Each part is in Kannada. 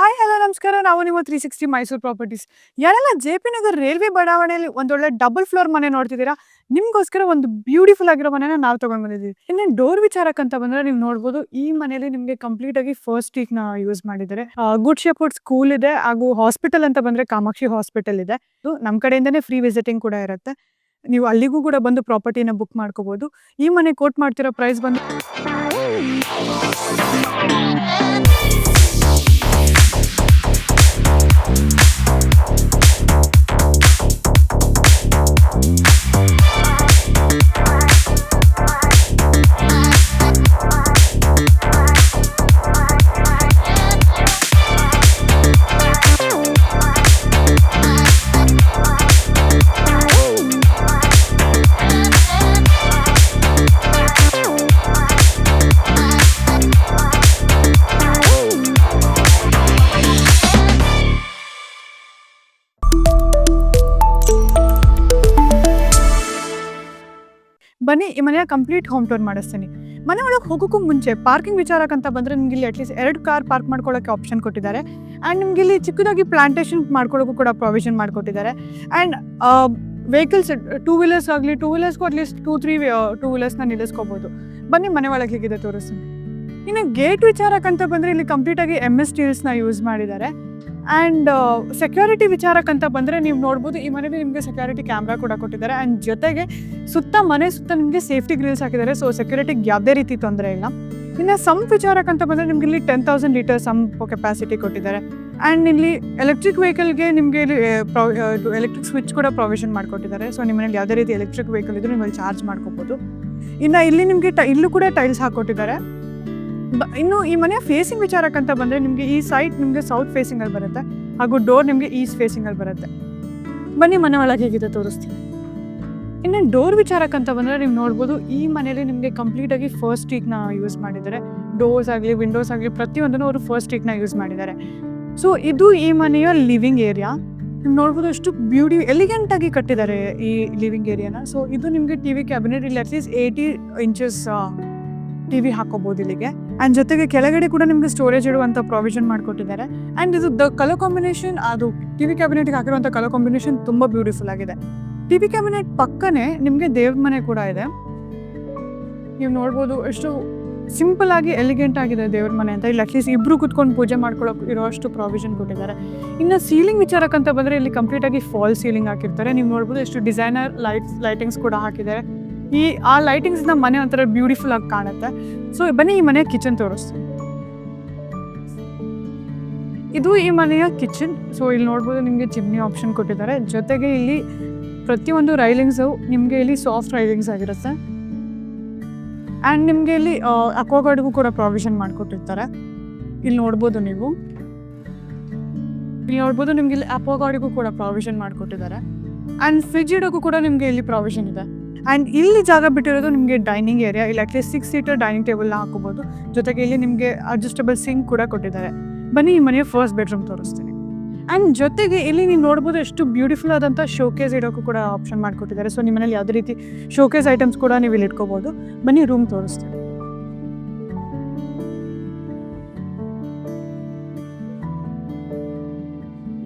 ಹಾಯ್ ಹಲೋ ನಮಸ್ಕಾರ. ನಾವು ನಿಮ್ಮ ತ್ರೀ ಸಿಕ್ಸ್ಟಿ ಮೈಸೂರು ಪ್ರಾಪರ್ಟೀಸ್ ಯಾರೆಲ್ಲ ಜೆ ಪಿ ನಗರ್ ರೈಲ್ವೆ ಬಡಾವಣೆಯಲ್ಲಿ ಒಂದೊಳ್ಳೆ ಡಬಲ್ ಫ್ಲೋರ್ ಮನೆ ನೋಡ್ತಿದ್ದೀರಾ? ನಿಮ್ಗೋಸ್ಕರ ಒಂದು ಬ್ಯೂಟಿಫುಲ್ ಆಗಿರೋ ಮನೆನ ನಾವು ತಗೊಂಡ್ ಬಂದಿದ್ದೀವಿ. ಇನ್ನು ಡೋರ್ ವಿಚಾರಕ್ಕಂತ ಬಂದ್ರೆ ನೀವು ನೋಡ್ಬೋದು, ಈ ಮನೆಯಲ್ಲಿ ನಿಮಗೆ ಕಂಪ್ಲೀಟ್ ಆಗಿ ಫಸ್ಟ್ ಟೀಕ್ನ ಯೂಸ್ ಮಾಡಿದ್ದಾರೆ. ಗುಡ್ ಶೆಪೋರ್ಟ್ ಸ್ಕೂಲ್ ಇದೆ, ಹಾಗೂ ಹಾಸ್ಪಿಟಲ್ ಅಂತ ಬಂದ್ರೆ ಕಾಮಾಕ್ಷಿ ಹಾಸ್ಪಿಟಲ್ ಇದು. ನಮ್ಮ ಕಡೆಯಿಂದನೇ ಫ್ರೀ ವಿಸಿಟಿಂಗ್ ಕೂಡ ಇರುತ್ತೆ. ನೀವು ಅಲ್ಲಿಗೂ ಕೂಡ ಬಂದು ಪ್ರಾಪರ್ಟಿನ ಬುಕ್ ಮಾಡ್ಕೋಬಹುದು ಈ ಮನೆ ಕೋಟ್ ಮಾಡ್ತಿರೋ ಪ್ರೈಸ್ ಬಂದು ಬನ್ನಿ, ಈ ಮನೆಯ ಕಂಪ್ಲೀಟ್ ಹೋಮ್ ಟೂರ್ ಮಾಡಿಸ್ತೀನಿ. ಮನೆ ಒಳಗೆ ಹೋಗೋಕ್ಕೂ ಮುಂಚೆ ಪಾರ್ಕಿಂಗ್ ವಿಚಾರಕ್ಕಂತ ಬಂದರೆ ನಿಮ್ಗೆ ಇಲ್ಲಿ ಅಟ್ಲೀಸ್ಟ್ ಎರಡು ಕಾರ್ ಪಾರ್ಕ್ ಮಾಡ್ಕೊಳ್ಳೋಕ್ಕೆ ಆಪ್ಷನ್ ಕೊಟ್ಟಿದ್ದಾರೆ. ಆ್ಯಂಡ್ ನಿಮ್ಗೆ ಇಲ್ಲಿ ಚಿಕ್ಕದಾಗಿ ಪ್ಲಾಂಟೇಷನ್ ಮಾಡ್ಕೊಳ್ಳೋಕ್ಕೂ ಕೂಡ ಪ್ರೊವಿಷನ್ ಮಾಡಿಕೊಟ್ಟಿದ್ದಾರೆ. ಆ್ಯಂಡ್ ವೆಹಿಕಲ್ಸ್ ಟೂ ವೀಲರ್ಸ್ ಆಗಲಿ two ವೀಲರ್ಸ್ಗೂ at least two three two ವೀಲರ್ಸ್ನ ನಿಲ್ಲಿಸ್ಕೋಬೋದು. ಬನ್ನಿ ಮನೆ ಒಳಗೆ ಹೇಗಿದೆ ತೋರಿಸ್ತೀನಿ. ಇನ್ನು ಗೇಟ್ ವಿಚಾರಕ್ಕಂತ ಬಂದರೆ ಇಲ್ಲಿ ಕಂಪ್ಲೀಟಾಗಿ ಎಂ ಎಸ್ ಸ್ಟೀಲ್ಸ್ನ ಯೂಸ್ ಮಾಡಿದ್ದಾರೆ. ಆ್ಯಂಡ್ ಸೆಕ್ಯೂರಿಟಿ ವಿಚಾರಕ್ಕಂತ ಬಂದರೆ ನೀವು ನೋಡ್ಬೋದು, ಈ ಮನೇಲಿ ನಿಮಗೆ ಸೆಕ್ಯೂರಿಟಿ ಕ್ಯಾಮ್ರಾ ಕೂಡ ಕೊಟ್ಟಿದ್ದಾರೆ. ಆ್ಯಂಡ್ ಜೊತೆಗೆ ಸುತ್ತ ಮನೆ ಸುತ್ತ ನಿಮಗೆ ಸೇಫ್ಟಿ ಗ್ರಿಲ್ಸ್ ಹಾಕಿದ್ದಾರೆ. ಸೊ ಸೆಕ್ಯೂರಿಟಿಗೆ ಯಾವುದೇ ರೀತಿ ತೊಂದರೆ ಇಲ್ಲ. ಇನ್ನು ಸಮ್ ವಿಚಾರಕ್ಕಂತ ಬಂದರೆ ನಿಮಗೆ ಇಲ್ಲಿ ten thousand litre sump capacity ಕೊಟ್ಟಿದ್ದಾರೆ. ಆ್ಯಂಡ್ ಇಲ್ಲಿ ಎಲೆಕ್ಟ್ರಿಕ್ ವೆಹಿಕಲ್ಗೆ ನಿಮಗೆ ಇಲ್ಲಿ ಎಲೆಕ್ಟ್ರಿಕ್ ಸ್ವಿಚ್ ಕೂಡ ಪ್ರೊವಿಷನ್ ಮಾಡಿಕೊಟ್ಟಿದ್ದಾರೆ. ಸೊ ನಿಮ್ಮ ಮನೇಲಿ ಯಾವುದೇ ರೀತಿ ಎಲೆಕ್ಟ್ರಿಕ್ ವೆಹಿಕಲ್ ಇದ್ದರೂ ನೀವು ಚಾರ್ಜ್ ಮಾಡ್ಕೋಬೋದು. ಇನ್ನು ಇಲ್ಲಿ ನಿಮಗೆ ಟ, ಇಲ್ಲೂ ಕೂಡ ಟೈಲ್ಸ್ ಹಾಕ್ಕೊಟ್ಟಿದ್ದಾರೆ ಇನ್ನು ಈ ಮನೆಯ ಫೇಸಿಂಗ್ ವಿಚಾರಕ್ಕಂತ ಬಂದರೆ ನಿಮಗೆ ಈ ಸೈಡ್ ನಿಮಗೆ ಸೌತ್ ಫೇಸಿಂಗಲ್ಲಿ ಬರುತ್ತೆ, ಹಾಗೂ ಡೋರ್ ನಿಮಗೆ ಈಸ್ಟ್ ಫೇಸಿಂಗಲ್ಲಿ ಬರುತ್ತೆ. ಬನ್ನಿ ಮನೆ ಒಳಗೆ ಹೇಗಿದೆ ತೋರಿಸ್ತೀನಿ. ಇನ್ನು ಡೋರ್ ವಿಚಾರಕ್ಕಂತ ಬಂದರೆ ನೀವು ನೋಡ್ಬೋದು ಈ ಮನೇಲಿ ನಿಮಗೆ ಕಂಪ್ಲೀಟಾಗಿ ಫಸ್ಟ್ ಟೀಕ್ನ ಯೂಸ್ ಮಾಡಿದ್ದಾರೆ. ಡೋರ್ಸ್ ಆಗಲಿ ವಿಂಡೋಸ್ ಆಗಲಿ, ಪ್ರತಿಯೊಂದನ್ನು ಅವರು ಫಸ್ಟ್ ಟೀಕ್ನ ಯೂಸ್ ಮಾಡಿದ್ದಾರೆ. ಸೊ ಇದು ಈ ಮನೆಯ ಲಿವಿಂಗ್ ಏರಿಯಾ ನೀವು ನೋಡ್ಬೋದು ಎಷ್ಟು ಬ್ಯೂಟಿ ಎಲಿಗೆಂಟ್ ಆಗಿ ಕಟ್ಟಿದ್ದಾರೆ ಈ ಲಿವಿಂಗ್ ಏರಿಯಾನ ಸೊ ಇದು ನಿಮಗೆ ಟಿ ವಿ ಕ್ಯಾಬಿನೆಟ್ ಇಲ್ಲಿ at least eighty inches T V ಹಾಕೋಬಹುದು ಇಲ್ಲಿಗೆ. ಅಂಡ್ ಜೊತೆಗೆ ಕೆಳಗಡೆ ಕೂಡ ನಿಮಗೆ ಸ್ಟೋರೇಜ್ ಇಡುವಂತ ಪ್ರಾವಿಷನ್ ಮಾಡಿಕೊಟ್ಟಿದ್ದಾರೆ. ಅಂಡ್ ಇದು ದ ಕಲರ್ ಕಾಂಬಿನೇಷನ್ ಅದು ಟಿ ವಿ ಹಾಕಿರುವಂತ ಕಲರ್ ಕಾಂಬಿನೇಷನ್ ತುಂಬಾ ಬ್ಯೂಟಿಫುಲ್ ಆಗಿದೆ. ಟಿ ವಿ ಕ್ಯಾಬಿನೆಟ್ ಪಕ್ಕನೇ ನಿಮಗೆ ದೇವ್ರ ಮನೆ ಕೂಡ ಇದೆ. ನೀವು ನೋಡ್ಬೋದು ಎಷ್ಟು ಸಿಂಪಲ್ ಆಗಿ ಎಲಿಗೆಂಟ್ ಆಗಿದೆ ದೇವ್ರ ಮನೆ ಅಂತ. ಇಲ್ಲಿ ಅಟ್ಲೀಸ್ಟ್ ಇಬ್ರು ಕುತ್ಕೊಂಡು ಪೂಜೆ ಮಾಡ್ಕೊಳ್ಳೋಕೆ ಇರೋಷ್ಟು ಪ್ರಾವಿಷನ್ ಕೊಟ್ಟಿದ್ದಾರೆ. ಇನ್ನು ಸೀಲಿಂಗ್ ವಿಚಾರಕ್ಕಂತ ಬಂದರೆ ಇಲ್ಲಿ ಕಂಪ್ಲೀಟ್ ಆಗಿ ಫಾಲ್ ಸೀಲಿಂಗ್ ಹಾಕಿರ್ತಾರೆ. ನೀವು ನೋಡ್ಬೋದು ಎಷ್ಟು ಡಿಸೈನರ್ ಲೈಟ್ಸ್ ಲೈಟಿಂಗ್ಸ್ ಕೂಡ ಹಾಕಿದ್ದಾರೆ. ಈ, ಆ ಲೈಟಿಂಗ್ಸ್ನ ಮನೆ ಒಂಥರ ಬ್ಯೂಟಿಫುಲ್ ಆಗಿ ಕಾಣುತ್ತೆ. ಸೊ ಬನ್ನಿ ಈ ಮನೆಯ ಕಿಚನ್ ತೋರಿಸ್ತೀನಿ. ಇದು ಈ ಮನೆಯ ಕಿಚನ್ ಸೊ ಇಲ್ಲಿ ನೋಡ್ಬೋದು ನಿಮಗೆ ಚಿಮ್ನಿ ಆಪ್ಷನ್ ಕೊಟ್ಟಿದ್ದಾರೆ. ಜೊತೆಗೆ ಇಲ್ಲಿ ಪ್ರತಿಯೊಂದು ರೈಲಿಂಗ್ಸು ನಿಮಗೆ ಇಲ್ಲಿ ಸಾಫ್ಟ್ ರೈಲಿಂಗ್ಸ್ ಆಗಿರುತ್ತೆ. ಆ್ಯಂಡ್ ನಿಮಗೆ ಇಲ್ಲಿ ಅಕ್ವಾಗಾರ್ಡ್ಗೂ ಕೂಡ ಪ್ರಾವಿಷನ್ ಮಾಡಿಕೊಟ್ಟಿರ್ತಾರೆ. ಇಲ್ಲಿ ನೋಡ್ಬೋದು ನೀವು. ಇಲ್ಲಿ ನೋಡ್ಬೋದು ನಿಮಗೆ ಇಲ್ಲಿ ಅಕ್ವಾಗಾರ್ಡ್ಗೂ ಕೂಡ ಪ್ರಾವಿಷನ್ ಮಾಡಿಕೊಟ್ಟಿದ್ದಾರೆ. ಆ್ಯಂಡ್ ಫ್ರಿಜ್ ಇಡೋಕ್ಕೂ ಕೂಡ ನಿಮಗೆ ಇಲ್ಲಿ ಪ್ರಾವಿಷನ್ ಇದೆ. ಆ್ಯಂಡ್ ಇಲ್ಲಿ ಜಾಗ ಬಿಟ್ಟಿರೋದು ನಿಮಗೆ ಡೈನಿಂಗ್ ಏರಿಯಾ ಇಲ್ಲಿ at least six seater dining ಟೇಬಲ್ನ ಹಾಕೋಬೋದು ಜೊತೆಗೆ ಇಲ್ಲಿ ನಿಮಗೆ ಅಡ್ಜಸ್ಟಬಲ್ ಸಿಂಕ್ ಕೂಡ ಕೊಟ್ಟಿದ್ದಾರೆ. ಬನ್ನಿ ಈ ಮನೆಯ ಫಸ್ಟ್ ಬೆಡ್ರೂಮ್ ತೋರಿಸ್ತೀನಿ. ಆ್ಯಂಡ್ ಜೊತೆಗೆ ಇಲ್ಲಿ ನೀವು ನೋಡ್ಬೋದು ಎಷ್ಟು ಬ್ಯೂಟಿಫುಲ್ ಆದಂಥ ಶೋಕೇಸ್ ಇಡೋಕ್ಕೂ ಕೂಡ ಆಪ್ಷನ್ ಮಾಡಿಕೊಟ್ಟಿದ್ದಾರೆ. ಸೊ ನಿಮ್ಮಲ್ಲಿ ಮನೇಲಿ ಯಾವುದೇ ರೀತಿ ಶೋಕೇಸ್ ಐಟಮ್ಸ್ ಕೂಡ ನೀವು ಇಲ್ಲಿ ಇಟ್ಕೋಬೋದು. ಬನ್ನಿ ರೂಮ್ ತೋರಿಸ್ತೀನಿ.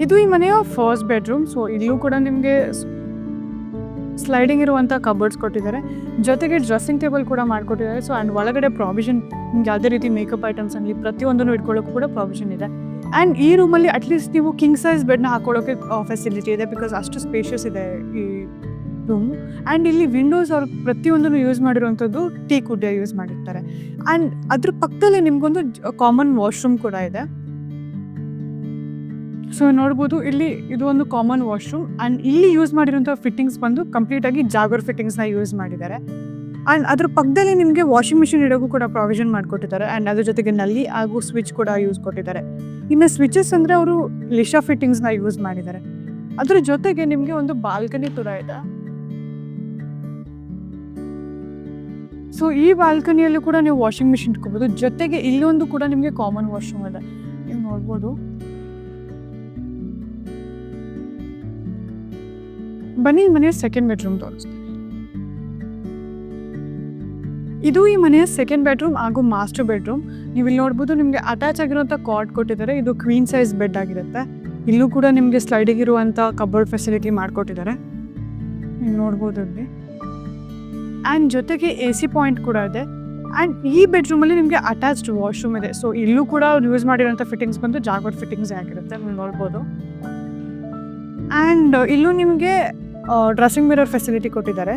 ಇದು ಈ ಮನೆಯ ಫಸ್ಟ್ ಬೆಡ್ರೂಮ್ ಸೊ ಇಲ್ಲೂ ಕೂಡ ನಿಮಗೆ ಸ್ಲೈಡಿಂಗ್ ಇರುವಂಥ ಕಬೋರ್ಡ್ಸ್ ಕೊಟ್ಟಿದ್ದಾರೆ. ಜೊತೆಗೆ ಡ್ರೆಸ್ಸಿಂಗ್ ಟೇಬಲ್ ಕೂಡ ಮಾಡಿಕೊಟ್ಟಿದ್ದಾರೆ. ಸೊ ಆ್ಯಂಡ್ ಒಳಗಡೆ ಪ್ರಾವಿಷನ್ ನಿಮ್ಗೆ ಯಾವುದೇ ರೀತಿ ಮೇಕಪ್ ಐಟಮ್ಸ್ ಆಗಲಿ ಪ್ರತಿಯೊಂದನ್ನು ಇಟ್ಕೊಳ್ಳೋಕೆ ಕೂಡ ಪ್ರಾವಿಷನ್ ಇದೆ. ಆ್ಯಂಡ್ ಈ ರೂಮಲ್ಲಿ ಅಟ್ಲೀಸ್ಟ್ ನೀವು ಕಿಂಗ್ ಸೈಜ್ ಬೆಡ್ನ ಹಾಕೊಳ್ಳೋಕೆ ಫೆಸಿಲಿಟಿ ಇದೆ ಬಿಕಾಸ್ ಅಷ್ಟು ಸ್ಪೇಷಿಯಸ್ ಇದೆ ಈ ರೂಮು ಆ್ಯಂಡ್ ಇಲ್ಲಿ ವಿಂಡೋಸ್ ಅವ್ರು ಪ್ರತಿಯೊಂದನ್ನು ಯೂಸ್ ಮಾಡಿರುವಂಥದ್ದು ಟೀ ಕುಡ್ಯ ಯೂಸ್ ಮಾಡಿರ್ತಾರೆ. ಆ್ಯಂಡ್ ಅದ್ರ ಪಕ್ಕದಲ್ಲಿ ನಿಮಗೊಂದು ಕಾಮನ್ ವಾಶ್ರೂಮ್ ಕೂಡ ಇದೆ. ಸೊ ನೋಡ್ಬೋದು, ಇಲ್ಲಿ ಇದು ಒಂದು ಕಾಮನ್ ವಾಶ್ರೂಮ್ ಆ್ಯಂಡ್ ಇಲ್ಲಿ ಯೂಸ್ ಮಾಡಿರೋಂಥ ಫಿಟ್ಟಿಂಗ್ಸ್ ಬಂದು ಕಂಪ್ಲೀಟಾಗಿ ಜಾಗರ್ ಫಿಟ್ಟಿಂಗ್ಸ್ನ ಯೂಸ್ ಮಾಡಿದ್ದಾರೆ. ಆ್ಯಂಡ್ ಅದ್ರ ಪಕ್ಕದಲ್ಲಿ ನಿಮಗೆ ವಾಷಿಂಗ್ ಮಿಷಿನ್ ಇಡೋಕ್ಕೂ ಕೂಡ ಪ್ರಾವಿಷನ್ ಮಾಡಿಕೊಟ್ಟಿದ್ದಾರೆ ಆ್ಯಂಡ್ ಅದ್ರ ಜೊತೆಗೆ ನಲ್ಲಿ ಹಾಗೂ ಸ್ವಿಚ್ ಕೂಡ ಯೂಸ್ ಕೊಟ್ಟಿದ್ದಾರೆ. ಇನ್ನು ಸ್ವಿಚಸ್ ಅಂದರೆ ಅವರು ಲಿಶಾ ಫಿಟ್ಟಿಂಗ್ಸ್ನ ಯೂಸ್ ಮಾಡಿದ್ದಾರೆ. ಅದ್ರ ಜೊತೆಗೆ ನಿಮಗೆ ಒಂದು ಬಾಲ್ಕನಿ ತುರ ಇದೆ. ಸೊ ಈ ಬಾಲ್ಕನಿಯಲ್ಲೂ ಕೂಡ ನೀವು ವಾಷಿಂಗ್ ಮಿಷಿನ್ ಇಟ್ಕೋಬೋದು. ಜೊತೆಗೆ ಇಲ್ಲೊಂದು ಕೂಡ ನಿಮಗೆ ಕಾಮನ್ ವಾಶ್ರೂಮ್ ಇದೆ. ನೀವು ನೋಡ್ಬೋದು. ಬನ್ನಿ ಮನೆಯ ಸೆಕೆಂಡ್ ಬೆಡ್ರೂಮ್ ತೋರಿಸ್ತೀನಿ. ಇದು ಈ ಮನೆಯ ಸೆಕೆಂಡ್ ಬೆಡ್ರೂಮ್ ಹಾಗೂ ಮಾಸ್ಟರ್ ಬೆಡ್ರೂಮ್ ನೀವು ಇಲ್ಲಿ ನೋಡ್ಬೋದು ನಿಮಗೆ ಅಟ್ಯಾಚ್ ಆಗಿರುವಂಥ ಕಾರ್ಡ್ ಕೊಟ್ಟಿದ್ದಾರೆ. ಇದು ಕ್ವೀನ್ ಸೈಜ್ ಬೆಡ್ ಆಗಿರುತ್ತೆ. ಇಲ್ಲೂ ಕೂಡ ನಿಮಗೆ ಸ್ಲೈಡಿಗೆ ಇರುವಂಥ ಕಬೋರ್ಡ್ ಫೆಸಿಲಿಟಿ ಮಾಡಿಕೊಟ್ಟಿದ್ದಾರೆ. ನೀವು ನೋಡ್ಬೋದು ಇಲ್ಲಿ. ಆ್ಯಂಡ್ ಜೊತೆಗೆ ಎ ಸಿ ಪಾಯಿಂಟ್ ಕೂಡ ಇದೆ. ಆ್ಯಂಡ್ ಈ ಬೆಡ್ರೂಮಲ್ಲಿ ನಿಮಗೆ ಅಟ್ಯಾಚ್ಡ್ ವಾಶ್ರೂಮ್ ಇದೆ. ಸೊ ಇಲ್ಲೂ ಕೂಡ ಯೂಸ್ ಮಾಡಿರೋಂಥ ಫಿಟ್ಟಿಂಗ್ಸ್ ಬಂದು ಜಾಗೋಡ್ ಫಿಟ್ಟಿಂಗ್ಸ್ ಆಗಿರುತ್ತೆ. ನೀವು ನೋಡ್ಬೋದು. ಆ್ಯಂಡ್ ಇಲ್ಲೂ ನಿಮಗೆ ಡ್ರೆಸ್ಸಿಂಗ್ ಮಿರರ್ ಫೆಸಿಲಿಟಿ ಕೊಟ್ಟಿದ್ದಾರೆ.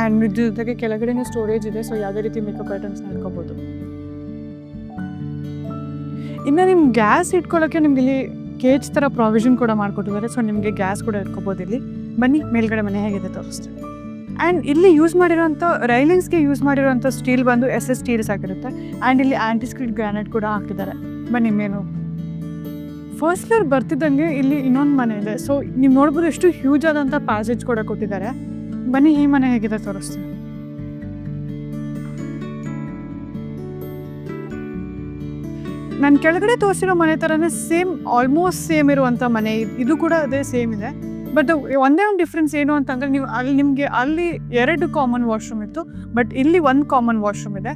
ಆ್ಯಂಡ್ ಜೊತೆಗೆ ಕೆಳಗಡೆನೂ ಸ್ಟೋರೇಜ್ ಇದೆ ಸೊ ಯಾವುದೇ ರೀತಿ ಮೇಕಪ್ ಐಟಮ್ಸ್ ಇಟ್ಕೋಬೋದು. ಇನ್ನು ನಿಮ್ಮ ಗ್ಯಾಸ್ ಇಟ್ಕೊಳ್ಳೋಕ್ಕೆ ನಿಮ್ಗೆ ಇಲ್ಲಿ ಕೇಜ್ ಥರ ಪ್ರಾವಿಷನ್ ಕೂಡ ಮಾಡಿಕೊಟ್ಟಿದ್ದಾರೆ ಸೊ ನಿಮಗೆ ಗ್ಯಾಸ್ ಕೂಡ ಇಟ್ಕೋಬೋದು ಇಲ್ಲಿ. ಬನ್ನಿ, ಮೇಲ್ಗಡೆ ಮನೆ ಹೇಗಿದೆ ತೋರಿಸ್ತೀನಿ ಆ್ಯಂಡ್ ಇಲ್ಲಿ ಯೂಸ್ ಮಾಡಿರೋಂಥ ರೈಲಿಂಗ್ಸ್ಗೆ ಯೂಸ್ ಮಾಡಿರೋಂಥ ಸ್ಟೀಲ್ ಬಂದು ಎಸ್ ಎಸ್ ಸ್ಟೀಲ್ಸ್ ಆಗಿರುತ್ತೆ. ಆ್ಯಂಡ್ ಇಲ್ಲಿ ಆ್ಯಂಟಿ ಗ್ರಾನೈಟ್ ಕೂಡ ಹಾಕಿದ್ದಾರೆ. ಬನ್ನಿ ಮೇನು ಫಸ್ಟ್ ಫ್ಲೋರ್ ಬರ್ತಿದ್ದಂಗೆ ಇಲ್ಲಿ ಇನ್ನೊಂದು ಮನೆ ಇದೆ. ಸೊ ನೀವು ನೋಡ್ಬೋದು ಎಷ್ಟು ಹ್ಯೂಜ್ ಆದಂಥ ಪ್ಯಾಸೇಜ್ ಕೂಡ ಕೊಟ್ಟಿದ್ದಾರೆ. ಬನ್ನಿ, ಈ ಮನೆ ಹೇಗಿದೆ ತೋರಿಸ್ತೀನಿ. ನಾನು ಕೆಳಗಡೆ ತೋರಿಸಿರೋ ಮನೆ ಥರನೇ ಸೇಮ್ ಆಲ್ಮೋಸ್ಟ್ ಸೇಮ್ ಇರುವಂಥ ಮನೆ. ಇದು ಕೂಡ ಅದೇ ಸೇಮ್ ಇದೆ. ಬಟ್ ಒಂದೇ ಒಂದು ಡಿಫ್ರೆನ್ಸ್ ಏನು ಅಂತಂದರೆ ನೀವು ಅಲ್ಲಿ ನಿಮಗೆ ಅಲ್ಲಿ ಎರಡು ಕಾಮನ್ ವಾಶ್ರೂಮ್ ಇತ್ತು ಬಟ್ ಇಲ್ಲಿ ಒಂದು ಕಾಮನ್ ವಾಶ್ರೂಮ್ ಇದೆ.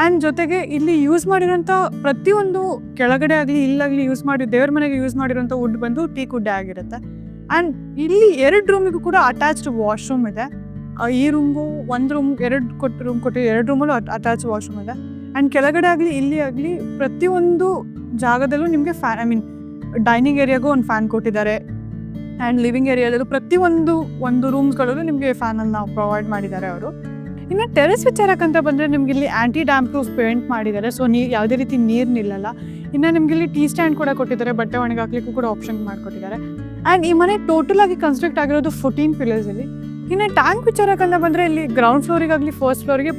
ಆ್ಯಂಡ್ ಜೊತೆಗೆ ಇಲ್ಲಿ ಯೂಸ್ ಮಾಡಿರೋಂಥ ಪ್ರತಿಯೊಂದು ಕೆಳಗಡೆ ಆಗಲಿ ಇಲ್ಲಾಗಲಿ ಯೂಸ್ ಮಾಡಿ, ದೇವ್ರ ಮನೆಗೆ ಯೂಸ್ ಮಾಡಿರೋಂಥ ವುಡ್ ಬಂದು ಟೀ ಕುಡ್ಡೆ ಆಗಿರುತ್ತೆ. ಆ್ಯಂಡ್ ಇಲ್ಲಿ ಎರಡು ರೂಮಿಗೂ ಕೂಡ ಅಟ್ಯಾಚ್ಡ್ ವಾಶ್ರೂಮ್ ಇದೆ. ಈ ರೂಮ್ಗೂ ಒಂದು ರೂಮ್ ಎರಡು ಕೊಟ್ಟು ರೂಮ್ ಕೊಟ್ಟು ಎರಡು ರೂಮಲ್ಲೂ ಅಟ್ಯಾಚ್ ವಾಶ್ರೂಮ್ ಇದೆ. ಆ್ಯಂಡ್ ಕೆಳಗಡೆ ಆಗಲಿ, ಇಲ್ಲಿ ಆಗಲಿ ಪ್ರತಿಯೊಂದು ಜಾಗದಲ್ಲೂ ನಿಮಗೆ ಫ್ಯಾನ್ ಐ ಮೀನ್ ಡೈನಿಂಗ್ ಏರಿಯಾಗೂ ಒಂದು ಫ್ಯಾನ್ ಕೊಟ್ಟಿದ್ದಾರೆ. ಆ್ಯಂಡ್ ಲಿವಿಂಗ್ ಏರಿಯಾದಲ್ಲೂ ಪ್ರತಿಯೊಂದು ಒಂದು ರೂಮ್ಸ್ಗಳಲ್ಲೂ ನಿಮಗೆ ಫ್ಯಾನನ್ನು ಪ್ರೊವೈಡ್ ಮಾಡಿದ್ದಾರೆ ಅವರು. ಇನ್ನು ಟೆರೆಸ್ ವಿಚಾರಕ್ಕಂತ ಬಂದರೆ ನಿಮ್ಗೆ ಇಲ್ಲಿ ಆ್ಯಂಟಿ ಡ್ಯಾಮ್ ಪ್ರೂಫ್ ಪೇಂಟ್ ಮಾಡಿದ್ದಾರೆ. ಸೊ ನೀರು ಯಾವುದೇ ರೀತಿ ನೀರು ನಿಲ್ಲಲ್ಲ. ಇನ್ನು ನಿಮ್ಗೆ ಇಲ್ಲಿ ಟೀ ಸ್ಟ್ಯಾಂಡ್ ಕೂಡ ಕೊಟ್ಟಿದ್ದಾರೆ. ಬಟ್ಟೆ ಒಣಗಿ ಹಾಕ್ಲಿಕ್ಕೂ ಕೂಡ ಆಪ್ಷನ್ ಮಾಡಿಕೊಟ್ಟಿದ್ದಾರೆ. ಆ್ಯಂಡ್ ಈ ಮನೆ ಟೋಟಲ್ ಆಗಿ ಕನ್ಸ್ಟ್ರಕ್ಟ್ ಆಗಿರೋದು ಫೋರ್ಟೀನ್ ಪಿಲ್ಲರ್ಸಲ್ಲಿ ಇನ್ನು ಟ್ಯಾಂಕ್ ವಿಚಾರಕ್ಕಂತ ಬಂದರೆ ಇಲ್ಲಿ ಗ್ರೌಂಡ್ ಫ್ಲೋರಿಗಾಗಲಿ ಫಸ್ಟ್ ಫ್ಲೋರಿಗೆ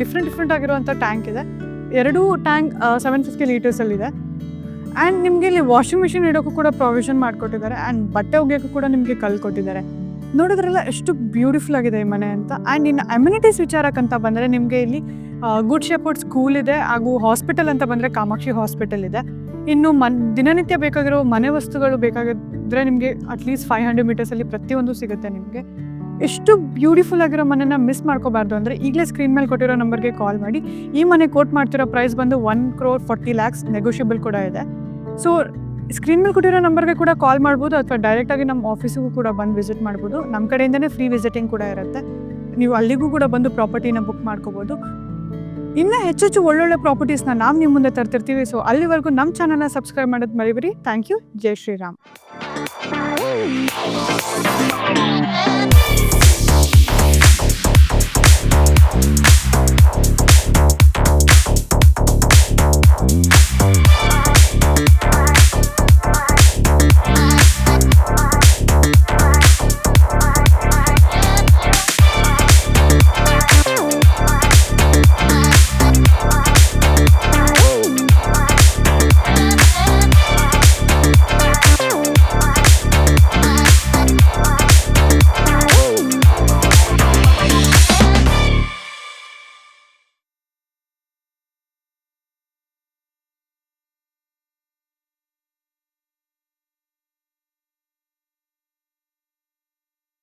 ಡಿಫ್ರೆಂಟ್ ಡಿಫ್ರೆಂಟ್ ಆಗಿರುವಂಥ ಟ್ಯಾಂಕ್ ಇದೆ. ಎರಡು ಟ್ಯಾಂಕ್ ಸೆವೆನ್ ಫಿಫ್ಟಿ ಲೀಟರ್ಸಲ್ಲಿದೆ ಆ್ಯಂಡ್ ನಿಮಗೆ ಇಲ್ಲಿ ವಾಷಿಂಗ್ ಮಿಷಿನ್ ಇಡೋಕ್ಕೂ ಕೂಡ ಪ್ರೊವಿಷನ್ ಮಾಡಿಕೊಟ್ಟಿದ್ದಾರೆ. ಆ್ಯಂಡ್ ಬಟ್ಟೆ ಒಗೆಯೋಕ್ಕೂ ಕೂಡ ನಿಮಗೆ ಕಲ್ಲು ಕೊಟ್ಟಿದ್ದಾರೆ. ನೋಡಿದ್ರೆಲ್ಲ ಎಷ್ಟು ಬ್ಯೂಟಿಫುಲ್ ಆಗಿದೆ ಈ ಮನೆ ಅಂತ. ಆ್ಯಂಡ್ ಇನ್ನು ಅಮ್ಯುನಿಟೀಸ್ ವಿಚಾರಕ್ಕಂತ ಬಂದರೆ ನಿಮಗೆ ಇಲ್ಲಿ ಗುಡ್ ಶೆಪರ್ಡ್ ಸ್ಕೂಲ್ ಇದೆ, ಹಾಗೂ ಹಾಸ್ಪಿಟಲ್ ಅಂತ ಬಂದರೆ ಕಾಮಾಕ್ಷಿ ಹಾಸ್ಪಿಟಲ್ ಇದೆ. ಇನ್ನು ಮನ್, ದಿನನಿತ್ಯ ಬೇಕಾಗಿರೋ ಮನೆ ವಸ್ತುಗಳು ಬೇಕಾಗಿದ್ರೆ ನಿಮಗೆ ಅಟ್ಲೀಸ್ಟ್ ಫೈವ್ ಹಂಡ್ರೆಡ್ ಮೀಟರ್ಸಲ್ಲಿ ಪ್ರತಿಯೊಂದು ಸಿಗುತ್ತೆ ನಿಮಗೆ. ಎಷ್ಟು ಬ್ಯೂಟಿಫುಲ್ ಆಗಿರೋ ಮನೆನ ಮಿಸ್ ಮಾಡ್ಕೋಬಾರ್ದು ಅಂದರೆ ಈಗಲೇ ಸ್ಕ್ರೀನ್ ಮೇಲೆ ಕೊಟ್ಟಿರೋ ನಂಬರ್ಗೆ ಕಾಲ್ ಮಾಡಿ. ಈ ಮನೆ ಕೋಟ್ ಮಾಡ್ತಿರೋ ಪ್ರೈಸ್ ಬಂದು one crore forty lakhs negotiable ಕೂಡ ಇದೆ. ಸೊ ಸ್ಕ್ರೀನ್ ಮೇಲೆ ಕೊಟ್ಟಿರೋ ನಂಬರ್ಗೆ ಕೂಡ ಕಾಲ್ ಮಾಡ್ಬೋದು ಅಥವಾ ಡೈರೆಕ್ಟಾಗಿ ನಮ್ಮ ಆಫೀಸಿಗೂ ಕೂಡ ಬಂದು ವಿಸಿಟ್ ಮಾಡ್ಬೋದು. ನಮ್ಮ ಕಡೆಯಿಂದನೇ ಫ್ರೀ ವಿಸಿಟಿಂಗ್ ಕೂಡ ಇರುತ್ತೆ. ನೀವು ಅಲ್ಲಿಗೂ ಕೂಡ ಬಂದು ಪ್ರಾಪರ್ಟಿನ ಬುಕ್ ಮಾಡ್ಕೋಬೋದು. ಇನ್ನೂ ಹೆಚ್ಚೆಚ್ಚು ಒಳ್ಳೊಳ್ಳೆ ಪ್ರಾಪರ್ಟೀಸ್ನ ನಾವು ನಿಮ್ಮ ಮುಂದೆ ತರ್ತಿರ್ತೀವಿ. ಸೊ ಅಲ್ಲಿವರೆಗೂ ನಮ್ಮ ಚಾನಲ್ನ ಸಬ್ಸ್ಕ್ರೈಬ್ ಮಾಡೋದು ಮರಿಬಿರಿ ಥ್ಯಾಂಕ್ ಯು ಜೈ ಶ್ರೀರಾಮ್.